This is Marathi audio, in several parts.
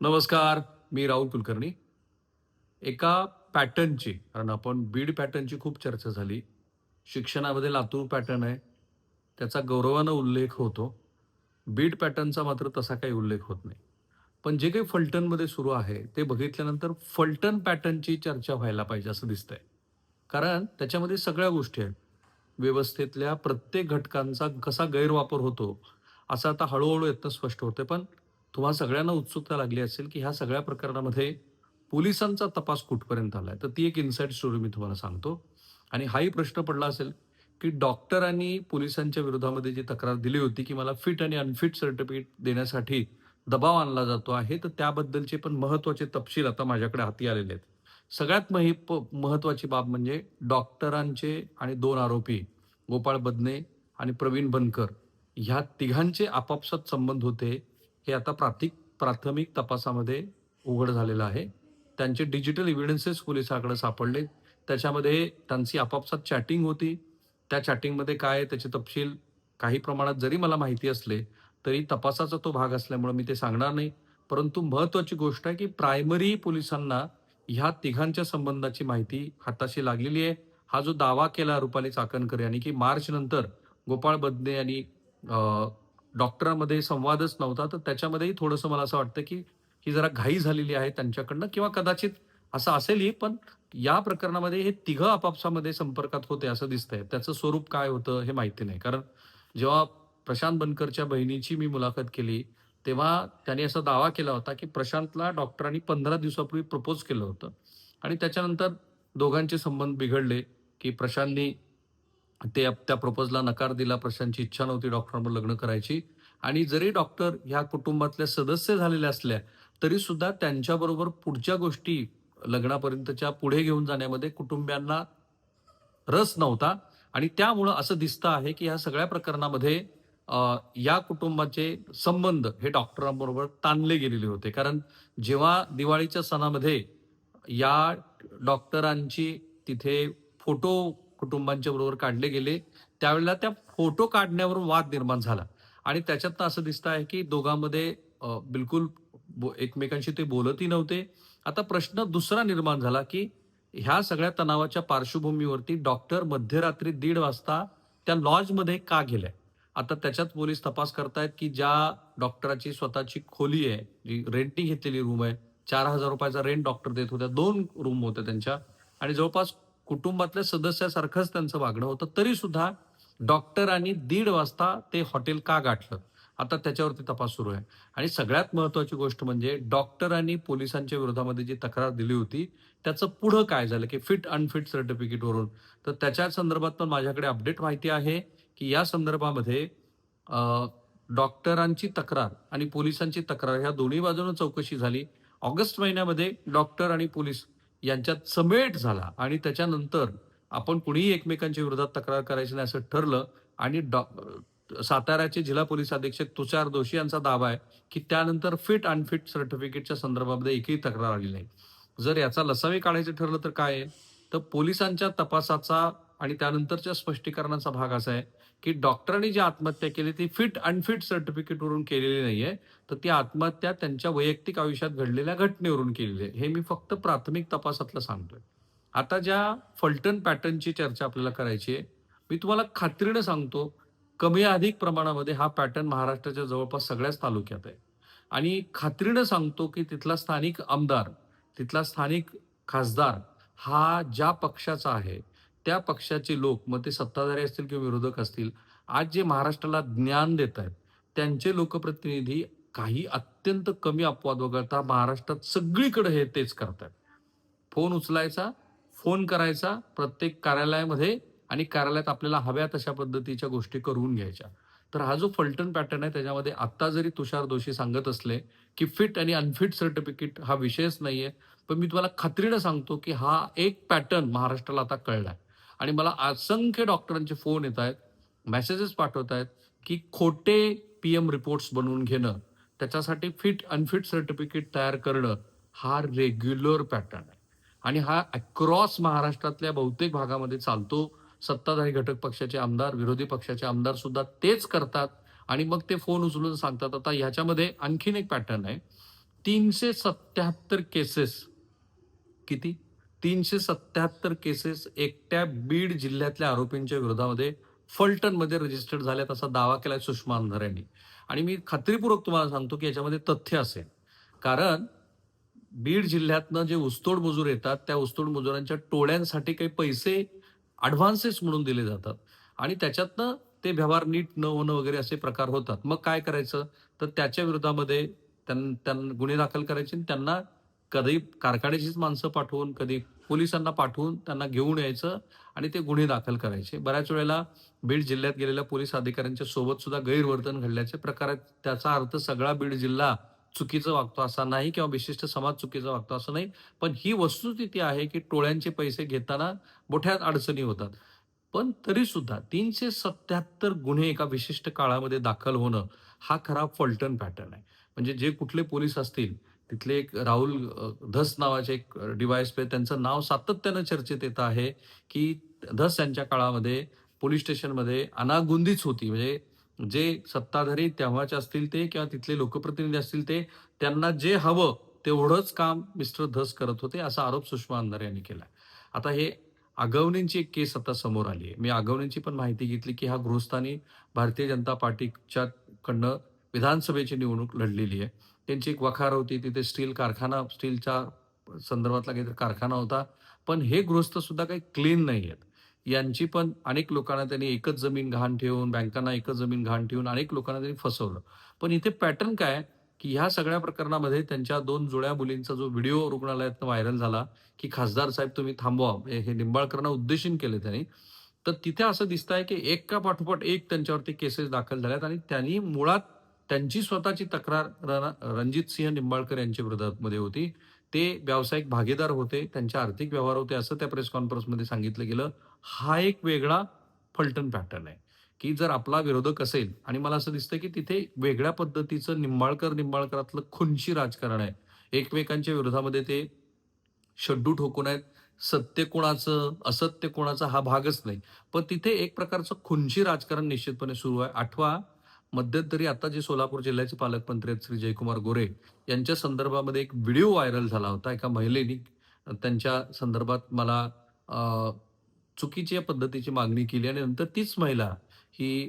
नमस्कार मी राहुल कुलकर्णी. एका पॅटर्नची कारण आपण बीड पॅटर्नची खूप चर्चा झाली. शिक्षणामध्ये लातूर पॅटर्न आहे. त्याचा गौरवानं उल्लेख होतो. बीड पॅटर्नचा मात्र तसा काही उल्लेख होत नाही. पण जे काही फलटणमध्ये सुरू आहे ते बघितल्यानंतर फलटण पॅटर्नची चर्चा व्हायला पाहिजे असं दिसतंय. कारण त्याच्यामध्ये सगळ्या गोष्टी आहेत. व्यवस्थेतल्या प्रत्येक घटकांचा कसा गैरवापर होतो असं आता हळूहळू येतं स्पष्ट होते पण तुम्हाला सगळ्यांना उत्सुकता लागली असेल की ह्या सगळ्या प्रकरणामध्ये पोलिसांचा तपास कुठपर्यंत आला आहे तर ती एक इन्साईट स्टोरी मी तुम्हाला सांगतो. आणि हाही प्रश्न पडला असेल की डॉक्टरांनी पोलिसांच्या विरोधामध्ये जी तक्रार दिली होती की मला फिट आणि अनफिट सर्टिफिकेट देण्यासाठी दबाव आणला जातो आहे तर त्याबद्दलचे पण महत्त्वाचे तपशील आता माझ्याकडे हाती आलेले आहेत. सगळ्यात मही प- महत्वाची बाब म्हणजे डॉक्टरांचे आणि दोन आरोपी गोपाळ बदने आणि प्रवीण बनकर ह्या तिघांचे आपापसात संबंध होते. हे आता प्राथिक प्राथमिक तपासामध्ये उघड झालेलं आहे. त्यांचे डिजिटल इव्हिडन्सेस पोलिसाकडे सापडले त्याच्यामध्ये त्यांची आपापसात चॅटिंग होती. त्या चॅटिंगमध्ये काय त्याचे तपशील काही प्रमाणात जरी मला माहिती असले तरी तपासाचा तो भाग असल्यामुळे मी ते सांगणार नाही. परंतु महत्वाची गोष्ट आहे की प्रायमरी पोलिसांना ह्या तिघांच्या संबंधाची माहिती हाताशी लागलेली आहे. हा जो दावा केला रुपाली चाकणकर यांनी की मार्च नंतर गोपाळ बदने आणि डॉक्टरांमध्ये संवादच नव्हता तर त्याच्यामध्येही थोडंसं मला असं वाटतं की ही जरा घाई झालेली आहे त्यांच्याकडनं किंवा कदाचित असं असेलही पण या प्रकरणामध्ये हे तिघं आपापसामध्ये संपर्कात होते असं दिसतंय. त्याचं स्वरूप काय होतं हे माहिती नाही. कारण जेव्हा प्रशांत बनकरच्या बहिणीची मी मुलाखत केली तेव्हा त्यांनी असा दावा केला होता की प्रशांतला डॉक्टरांनी पंधरा दिवसापूर्वी प्रपोज केलं होतं. आणि त्याच्यानंतर दोघांचे संबंध बिघडले की प्रशांतनी ते त्या प्रपोजला नकार दिला प्रशांतची इच्छा नव्हती डॉक्टरांबरोबर लग्न करायची. आणि जरी डॉक्टर ह्या कुटुंबातल्या सदस्य झालेल्या असल्या तरी सुद्धा त्यांच्याबरोबर पुढच्या गोष्टी लग्नापर्यंतच्या पुढे घेऊन जाण्यामध्ये कुटुंबियांना रस नव्हता. आणि त्यामुळं असं दिसतं आहे की ह्या सगळ्या प्रकरणामध्ये या कुटुंबाचे संबंध हे डॉक्टरांबरोबर ताणले गेलेले होते. कारण जेव्हा दिवाळीच्या सणामध्ये या डॉक्टरांची तिथे फोटो कुटुंबांच्या बरोबर काढले गेले त्यावेळेला त्या फोटो काढण्यावरून वाद निर्माण झाला. आणि त्याच्यातनं असं दिसतं आहे की दोघांमध्ये बिलकुल एकमेकांशी ते बोलतही नव्हते. आता प्रश्न दुसरा निर्माण झाला की ह्या सगळ्या तणावाच्या पार्श्वभूमीवरती डॉक्टर मध्यरात्री दीड वाजता त्या लॉजमध्ये का गेले आता त्याच्यात पोलीस तपास करतायत की ज्या डॉक्टराची स्वतःची खोली आहे जी रेंटनी घेतलेली रूम आहे चार हजार रुपयाचा रेंट डॉक्टर देत होत्या. दोन रूम होत्या त्यांच्या. आणि जवळपास कुटुंबातल्या सदस्यासारखंच त्यांचं वागणं होतं. तरी सुद्धा डॉक्टरांनी दीड वाजता ते हॉटेल का गाठलं? आता त्याच्यावरती तपास सुरू आहे. आणि सगळ्यात महत्वाची गोष्ट म्हणजे डॉक्टरांनी पोलिसांच्या विरोधामध्ये जी तक्रार दिली होती त्याचं पुढं काय झालं? की फिट अनफिट सर्टिफिकेटवरून तर त्याच्या संदर्भात पण माझ्याकडे अपडेट माहिती आहे की या संदर्भामध्ये डॉक्टरांची तक्रार आणि पोलिसांची तक्रार ह्या दोन्ही बाजूनं चौकशी झाली. ऑगस्ट महिन्यामध्ये डॉक्टर आणि पोलीस यांच्यात समेट झाला आणि त्याच्यानंतर आपण कुणीही एकमेकांच्या विरोधात तक्रार करायची नाही असं ठरलं आणि डॉ साताऱ्याचे जिल्हा पोलीस अधीक्षक तुषार दोशी यांचा दावा आहे की त्यानंतर फिट अनफिट सर्टिफिकेटच्या संदर्भामध्ये एकही तक्रार आली नाही. जर याचा लसावी काढायचं ठरलं तर काय आहे? तर पोलिसांच्या तपासाचा आणि त्यानंतरच्या स्पष्टीकरणाचा भाग असा आहे की डॉक्टरांनी जी आत्महत्या केली ती फिट अनफिट सर्टिफिकेटवरून केलेली नाहीये. तर ती आत्महत्या त्यांच्या वैयक्तिक आयुष्यात घडलेल्या घटनेवरून केलेली आहे. हे मी फक्त प्राथमिक तपासातलं सांगतोय. आता ज्या फलटण पॅटर्नची चर्चा आपल्याला करायची आहे मी तुम्हाला खात्रीनं सांगतो कमी अधिक प्रमाणामध्ये हा पॅटर्न महाराष्ट्राच्या जवळपास सगळ्याच तालुक्यात आहे. आणि खात्रीनं सांगतो की तिथला स्थानिक आमदार तिथला स्थानिक खासदार हा ज्या पक्षाचा आहे त्या पक्षाचे लोक मग ते सत्ताधारी असतील किंवा विरोधक असतील आज जे महाराष्ट्राला ज्ञान देत आहेत त्यांचे लोकप्रतिनिधी काही अत्यंत कमी अपवाद वगळता महाराष्ट्रात सगळीकडे हे तेच करतात फोन उचलायचा फोन करायचा प्रत्येक कार्यालयामध्ये आणि कार्यालयात आपल्याला हव्या तशा पद्धतीच्या गोष्टी करून घ्यायच्या. तर हा जो फलटण पॅटर्न आहे त्याच्यामध्ये आत्ता जरी तुषार दोषी सांगत असले की फिट आणि अनफिट सर्टिफिकेट हा विषयच नाहीये पण मी तुम्हाला खात्रीनं सांगतो की हा एक पॅटर्न महाराष्ट्राला आता कळलाय. आणि मला असंख्य डॉक्टरांचे फोन येत आहेत मेसेजेस पाठवत आहेत की खोटे पी एम रिपोर्ट्स बनवून घेणं त्याच्यासाठी फिट अनफिट सर्टिफिकेट तयार करणं हा रेग्युलर पॅटर्न आहे. आणि हा अक्रॉस महाराष्ट्रातल्या बहुतेक भागामध्ये चालतो. सत्ताधारी घटक पक्षाचे आमदार विरोधी पक्षाचे आमदार सुद्धा तेच करतात. आणि मग ते फोन उचलून सांगतात आता ह्याच्यामध्ये आणखीन एक पॅटर्न आहे. तीनशे सत्याहत्तर केसेस किती? तीनशे सत्याहत्तर केसेस एकट्या बीड जिल्ह्यातल्या आरोपींच्या विरोधामध्ये फलटणमध्ये रजिस्टर्ड झाल्यात असा दावा केलाय सुषमा अंधारे यांनी. आणि मी खात्रीपूर्वक तुम्हाला सांगतो की याच्यामध्ये तथ्य असेल. कारण बीड जिल्ह्यातनं जे उस्तोड मजूर येतात त्या उस्तोड मजुरांच्या टोळ्यांसाठी काही पैसे ॲडव्हान्सेस म्हणून दिले जातात. आणि त्याच्यातनं ते व्यवहार नीट न होणं वगैरे असे प्रकार होतात. मग काय करायचं? तर त्याच्या विरोधामध्ये त्यां त्यांना गुन्हे दाखल करायचे आणि त्यांना कधी कारखान्याचीच माणसं पाठवून कधी पोलिसांना पाठवून त्यांना घेऊन यायचं आणि ते गुन्हे दाखल करायचे. बऱ्याच वेळेला बीड जिल्ह्यात गेलेल्या पोलीस अधिकाऱ्यांच्या सोबत सुद्धा गैरवर्तन घडल्याचे प्रकार आहेत. त्याचा अर्थ सगळा बीड जिल्हा चुकीचं वागतो असा नाही किंवा विशिष्ट समाज चुकीचा वागतो असं नाही. पण ही वस्तुस्थिती आहे की टोळ्यांचे पैसे घेताना मोठ्या अडचणी होतात. पण तरी सुद्धा तीनशे सत्याहत्तर गुन्हे एका विशिष्ट काळामध्ये दाखल होणं हा खरा फलटण पॅटर्न आहे. म्हणजे जे कुठले पोलीस असतील तिथले एक राहुल धस नावाचे एक डिवाइस पे त्यांचं नाव सातत्यानं चर्चेत येत आहे की धस यांच्या काळामध्ये पोलीस स्टेशनमध्ये अनागुंदीच होती. म्हणजे जे सत्ताधारी तेव्हाचे असतील ते किंवा तिथले लोकप्रतिनिधी असतील ते त्यांना जे हवं तेवढंच काम मिस्टर धस करत होते असा आरोप सुषमा अंधारे यांनी केला. आता हे आगवणींची एक केस आता समोर आली आहे. मी आगवणींची पण माहिती घेतली की हा गृहस्थानी भारतीय जनता पार्टीच्या कडनं विधानसभेची निवडणूक लढलेली आहे. त्यांची एक वखार होती तिथे स्टील कारखाना स्टीलच्या संदर्भातला काहीतरी कारखाना होता. पण हे गृहस्थ सुद्धा काही क्लीन नाही आहेत यांची पण अनेक लोकांना त्यांनी एकच जमीन घाण ठेवून बँकांना एकच जमीन घाण ठेवून अनेक लोकांना त्यांनी फसवलं. पण इथे पॅटर्न काय? की ह्या सगळ्या प्रकरणामध्ये त्यांच्या दोन जुळ्या मुलींचा जो व्हिडिओ रुग्णालयात व्हायरल झाला की खासदार साहेब तुम्ही थांबवा हे हे निंबाळकरांना उद्देशून केले त्यांनी तर तिथे असं दिसत आहे की एक का पाठोपाठ एक त्यांच्यावरती केसेस दाखल झाल्यात आणि त्यांनी मुळात त्यांची स्वतःची तक्रार रणजित सिंह निंबाळकर यांच्या विरोधामध्ये होती. ते व्यावसायिक भागीदार होते त्यांचे आर्थिक व्यवहार होते असं त्या प्रेस कॉन्फरन्समध्ये सांगितलं गेलं. हा एक वेगळा फलटण पॅटर्न आहे की जर आपला विरोधक असेल आणि मला असं दिसतं की तिथे वेगळ्या पद्धतीचं निंबाळकर निंबाळकरातलं खुनशी राजकारण आहे. एकमेकांच्या विरोधामध्ये ते शड्डू ठोकून आहेत. सत्य कोणाचं असत्य कोणाचा हा भागच नाही. पण तिथे एक प्रकारचं खुनशी राजकारण निश्चितपणे सुरू आहे. आठवा मध्यंतरी आता जे सोलापूर जिल्ह्याचे पालकमंत्री आहेत श्री जयकुमार गोरे यांच्या संदर्भामध्ये एक व्हिडिओ व्हायरल झाला होता एका महिलेने. त्यांच्या संदर्भात मला चुकीच्या पद्धतीची मागणी केली आणि नंतर तीच महिला ही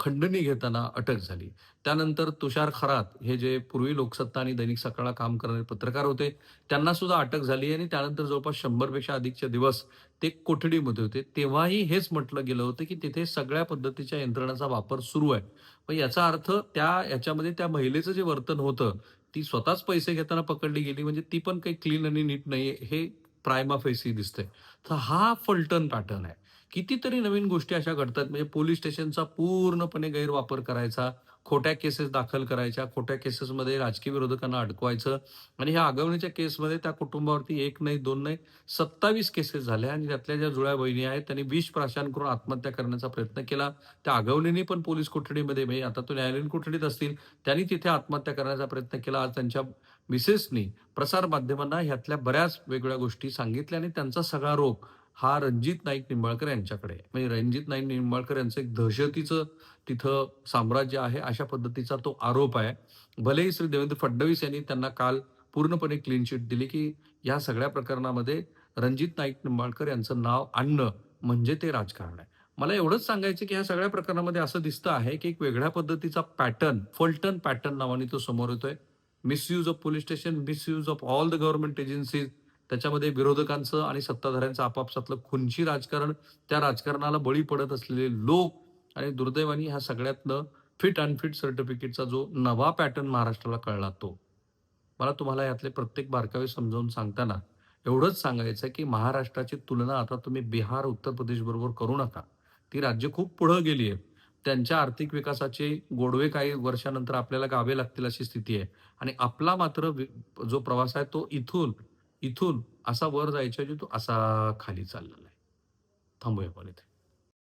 खंडणी घेताना अटक झाली. त्यानंतर तुषार खरात हे जे पूर्वी लोकसत्ता आणि दैनिक सकाळला काम करणारे पत्रकार होते त्यांना सुद्धा अटक झाली आणि त्यानंतर जवळपास शंभरपेक्षा अधिकचे दिवस ते कोठडीमध्ये होते. तेव्हाही हेच म्हटलं गेलं होतं की तिथे सगळ्या पद्धतीच्या यंत्रणाचा वापर सुरू आहे. पण याचा अर्थ त्या याच्यामध्ये त्या महिलेचं जे वर्तन होतं ती स्वतःच पैसे घेताना पकडली गेली म्हणजे ती पण काही क्लीन आणि नीट नाही हे प्रायमा फेसी दिसते तर हा फलटन पॅटर्न आहे. कितीतरी नवीन गोष्टी अशा घडतात. म्हणजे पोलीस स्टेशनचा पूर्णपणे गैरवापर करायचा खोट्या केसेस दाखल करायच्या खोट्या केसेसमध्ये राजकीय विरोधकांना अडकवायचं आणि ह्या आगवणीच्या केसमध्ये त्या कुटुंबावरती एक नाही दोन नाही सत्तावीस केसेस झाल्या आणि त्यातल्या ज्या जुळ्या बहिणी आहेत त्यांनी विष प्राशन करून आत्महत्या करण्याचा प्रयत्न केला. त्या आगवणीने पण पोलीस कोठडीमध्ये म्हणजे आता तो न्यायालयीन कोठडीत असतील त्यांनी तिथे आत्महत्या करण्याचा प्रयत्न केला. आज त्यांच्या मिसेसनी प्रसार माध्यमांना ह्यातल्या बऱ्याच वेगवेगळ्या गोष्टी सांगितल्या आणि त्यांचा सगळा रोग हा रणजित नाईक निंबाळकर यांच्याकडे म्हणजे रणजित नाईक निंबाळकर यांचं एक दहशतीचं तिथं साम्राज्य आहे अशा पद्धतीचा तो आरोप आहे. भलेही श्री देवेंद्र फडणवीस यांनी त्यांना काल पूर्णपणे क्लीन चिट दिली की या सगळ्या प्रकरणामध्ये रणजित नाईक निंबाळकर यांचं नाव आणणं म्हणजे ते राजकारण आहे. मला एवढंच सांगायचं की ह्या सगळ्या प्रकरणामध्ये असं दिसतं आहे की एक वेगळ्या पद्धतीचा पॅटर्न फलटन पॅटर्न नावाने तो समोर येतोय. Misuse of police station misuse of all the government agencies त्याच्यामध्ये विरोधकांचं आणि सत्ताधाऱ्यांचं आपापसातलं खुनशी राजकारण त्या राजकारणाला बळी पडत असलेले लोक आणि दुर्दैवाने ह्या सगळ्यातलं फिट अनफिट सर्टिफिकेटचा जो नवा पॅटर्न महाराष्ट्राला कळला तो. मला तुम्हाला यातले प्रत्येक बारकावे समजावून सांगताना एवढंच सांगायचं आहे की महाराष्ट्राची तुलना आता तुम्ही बिहार उत्तर प्रदेश बरोबर करू नका. ती राज्य खूप पुढं गेली आहे त्यांच्या आर्थिक विकासाचे गोडवे काही वर्षानंतर आपल्याला गावे लागतील अशी स्थिती आहे. आणि आपला मात्र जो प्रवास आहे तो इथून इथून असा वर जायच्या तो असा खाली चाललेला आहे. थांबूया पण इथे.